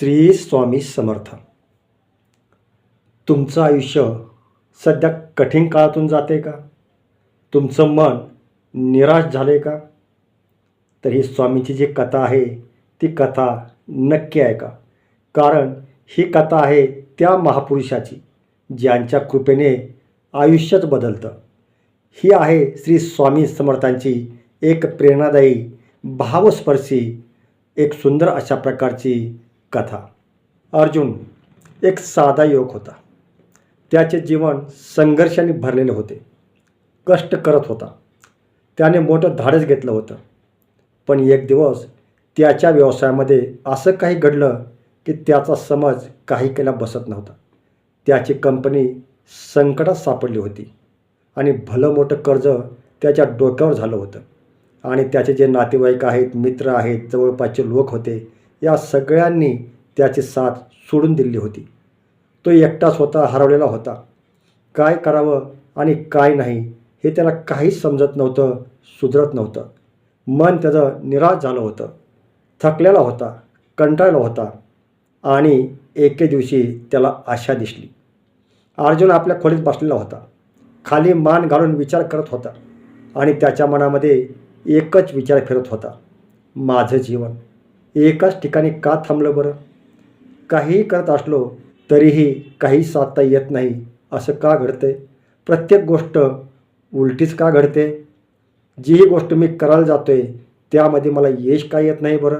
श्री स्वामी समर्थ. तुमचं आयुष्य सध्या कठीण काळातून जाते का? तुमचं मन निराश झालं आहे का? तर ही स्वामीची जी कथा आहे ती कथा नक्की आहे का? कारण ही कथा आहे त्या महापुरुषाची ज्यांच्या कृपेने आयुष्यच बदलतं. ही आहे श्री स्वामी समर्थांची एक प्रेरणादायी भावस्पर्शी एक सुंदर अशा प्रकारची कथा. अर्जुन एक साधा युवक होता. त्याचे जीवन संघर्षाने भरलेले होते. कष्ट करत होता. त्याने मोठं धाडस घेतलं होतं. पण एक दिवस त्याच्या व्यवसायामध्ये असं काही घडलं की त्याचा समज काही केला बसत नव्हता. त्याची कंपनी संकटात सापडली होती आणि भलं मोठं कर्ज त्याच्या डोक्यावर झालं होतं. आणि त्याचे जे नातेवाईक आहेत मित्र आहेत जवळपासचे लोक होते या सगळ्यांनी त्याची साथ सोडून दिली होती. तो एकटा स्वतः हरवलेला होता. काय करावं आणि काय नाही हे त्याला काहीच समजत नव्हतं सुधरत नव्हतं. मन त्याचं निराश झालं होतं. थकलेला होता कंटाळला होता आणि एके दिवशी त्याला आशा दिसली. अर्जुन आपल्या खोलीत बसलेला होता. खाली मान घालून विचार करत होता आणि त्याच्या मनामध्ये एकच विचार फिरत होता. माझं जीवन. एकाच ठिकाणी का थांबलं बरं? काहीही करत असलो तरीही काही साधता येत नाही. असं का घडतंय? प्रत्येक गोष्ट उलटीच का घडते? जीही गोष्ट मी करायला जातो आहे त्यामध्ये मला यश का येत नाही बरं?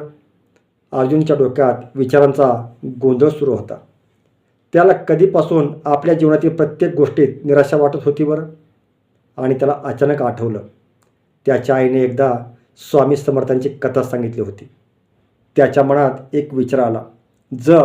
अर्जुनच्या डोक्यात विचारांचा गोंधळ सुरू होता. त्याला कधीपासून आपल्या जीवनातील प्रत्येक गोष्टीत निराशा वाटत होती बरं? आणि त्याला अचानक आठवलं. त्याच्या आईने एकदा स्वामी समर्थांची कथा सांगितली होती. त्याच्या मनात एक विचार आला. जर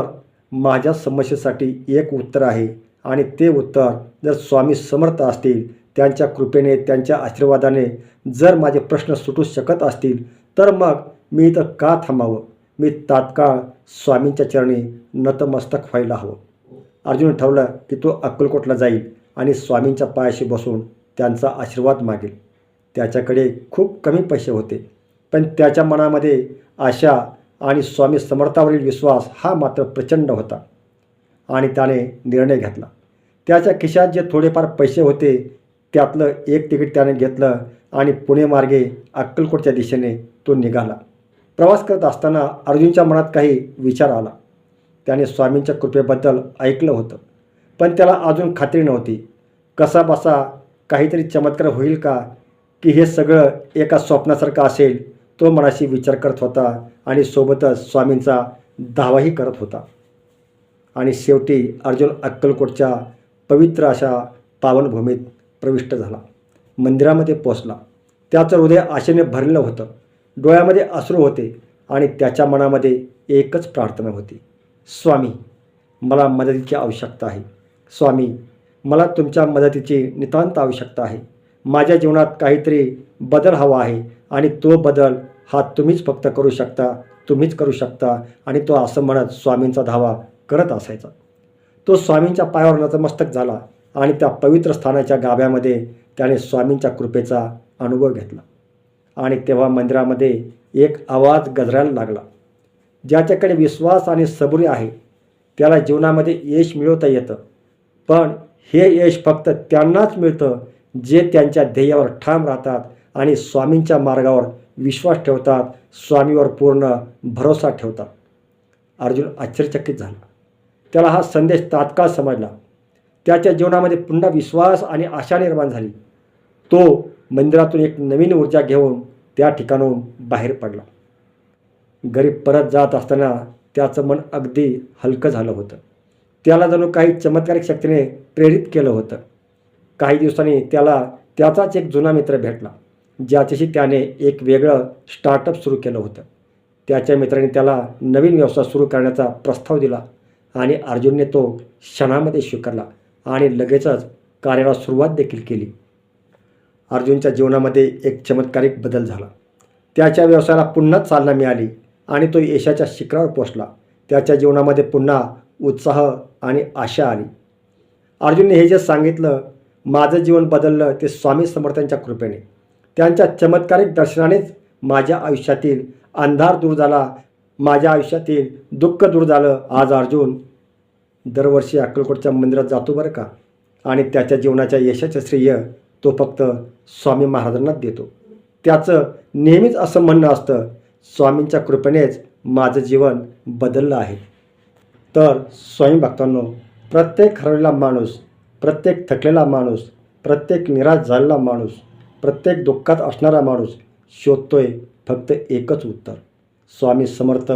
माझ्या समस्येसाठी एक उत्तर आहे आणि ते उत्तर जर स्वामी समर्थ असतील त्यांच्या कृपेने त्यांच्या आशीर्वादाने जर माझे प्रश्न सुटू शकत असतील तर मग मी इथं का थांबावं? मी तात्काळ स्वामींच्या चरणी नतमस्तक व्हायला हवं. अर्जुन ठरवलं की तो अक्कलकोटला जाईल आणि स्वामींच्या पायाशी बसून त्यांचा आशीर्वाद मागेल. त्याच्याकडे खूप कमी पैसे होते. पण त्याच्या मनामध्ये आशा आणि स्वामी समर्थावरील विश्वास हा मात्र प्रचंड होता. आणि त्याने निर्णय घेतला. त्याच्या खिशात जे थोडेफार पैसे होते त्यातलं एक तिकीट त्याने घेतलं आणि पुणे मार्गे अक्कलकोटच्या दिशेने तो निघाला. प्रवास करत असताना अर्जुनच्या मनात काही विचार आला. त्याने स्वामींच्या कृपेबद्दल ऐकलं होतं. पण त्याला अजून खात्री नव्हती. कसा बसा काहीतरी चमत्कार होईल का? की हे सगळं एका स्वप्नासारखं असेल तो मनाशी विचार करत होता आणि सोबतच स्वामींचा दावाही करत होता. आणि शेवटी अर्जुन अक्कलकोटच्या पवित्र अशा पावनभूमीत प्रविष्ट झाला. मंदिरामध्ये पोचला त्याचं हृदय आशेने भरलेलं होतं. डोळ्यामध्ये अश्रू होते आणि त्याच्या मनामध्ये एकच प्रार्थना होती. स्वामी मला मदतीची आवश्यकता आहे. स्वामी मला तुमच्या मदतीची नितांत आवश्यकता आहे. माझ्या जीवनात काहीतरी बदल हवा आहे. आणि तो बदल हा तुम्हीच फक्त करू शकता तुम्हीच करू शकता आणि तो असं म्हणत स्वामींचा धावा करत असायचा. तो स्वामींच्या पायावर नतमस्तक झाला आणि त्या पवित्र स्थानाच्या गाभ्यामध्ये त्याने स्वामींच्या कृपेचा अनुभव घेतला. आणि तेव्हा मंदिरामध्ये एक आवाज गजरायला लागला. ज्याच्याकडे विश्वास आणि सबुरी आहे त्याला जीवनामध्ये यश मिळवता येतं. पण हे यश फक्त त्यांनाच मिळतं जे त्यांच्या ध्येयावर ठाम राहतात आणि स्वामींच्या मार्गावर विश्वास ठेवतात स्वामीवर पूर्ण भरोसा ठेवतात. अर्जुन आश्चर्यचकित झाला. त्याला हा संदेश तात्काळ समजला. त्याच्या जीवनामध्ये पुन्हा विश्वास आणि आशा निर्माण झाली. तो मंदिरातून एक नवीन ऊर्जा घेऊन त्या ठिकाणून बाहेर पडला. गरीब परत जात असताना त्याचं मन अगदी हलकं झालं होतं. त्याला जणू काही चमत्कारिक शक्तीने प्रेरित केलं होतं. काही दिवसांनी त्याला त्याचाच एक जुना मित्र भेटला. ज्याच्याशी त्याने एक वेगळं स्टार्टअप सुरू केलं होतं. त्याच्या मित्राने त्याला नवीन व्यवसाय सुरू करण्याचा प्रस्ताव दिला आणि अर्जुनने तो क्षणामध्ये स्वीकारला आणि लगेचच कार्याला सुरुवात देखील केली. अर्जुनच्या जीवनामध्ये एक चमत्कारिक बदल झाला. त्याच्या व्यवसायाला पुन्हा चालना मिळाली आणि तो यशाच्या शिखरावर पोचला त्याच्या जीवनामध्ये पुन्हा उत्साह आणि आशा आली. अर्जुनने हे जे सांगितलं माझं जीवन बदललं ते स्वामी समर्थांच्या कृपेने. त्यांच्या चमत्कारिक दर्शनानेच माझ्या आयुष्यातील अंधार दूर झाला. माझ्या आयुष्यातील दुःख दूर झालं. आज अर्जुन दरवर्षी अक्कलकोटच्या मंदिरात जातो बरं का? आणि त्याच्या जीवनाच्या यशाचं श्रेय तो फक्त स्वामी महाराजांनाच देतो. त्याचं नेहमीच असं म्हणणं असतं स्वामींच्या कृपेनेच माझं जीवन बदललं आहे. तर स्वामी भक्तांनो प्रत्येक हरवलेला माणूस प्रत्येक थकलेला माणूस प्रत्येक निराश झालेला माणूस प्रत्येक दुःखात असणारा माणूस शोधतोय फक्त एकच उत्तर. स्वामी समर्थ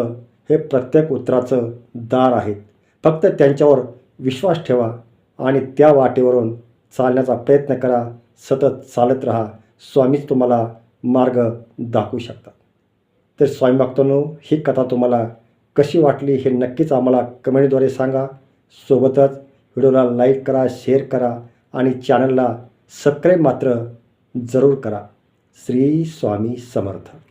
हे प्रत्येक उत्तराचं दार आहेत. फक्त त्यांच्यावर विश्वास ठेवा आणि त्या वाटेवरून चालण्याचा प्रयत्न करा. सतत चालत राहा. स्वामीच तुम्हाला मार्ग दाखवू शकतात. तर स्वामी भक्तांनो ही कथा तुम्हाला कशी वाटली हे नक्कीच आम्हाला कमेंटद्वारे सांगा. सोबतच व्हिडिओला लाईक करा शेअर करा आणि चॅनलला सबस्क्राईब मात्र जरूर करा. श्री स्वामी समर्थ.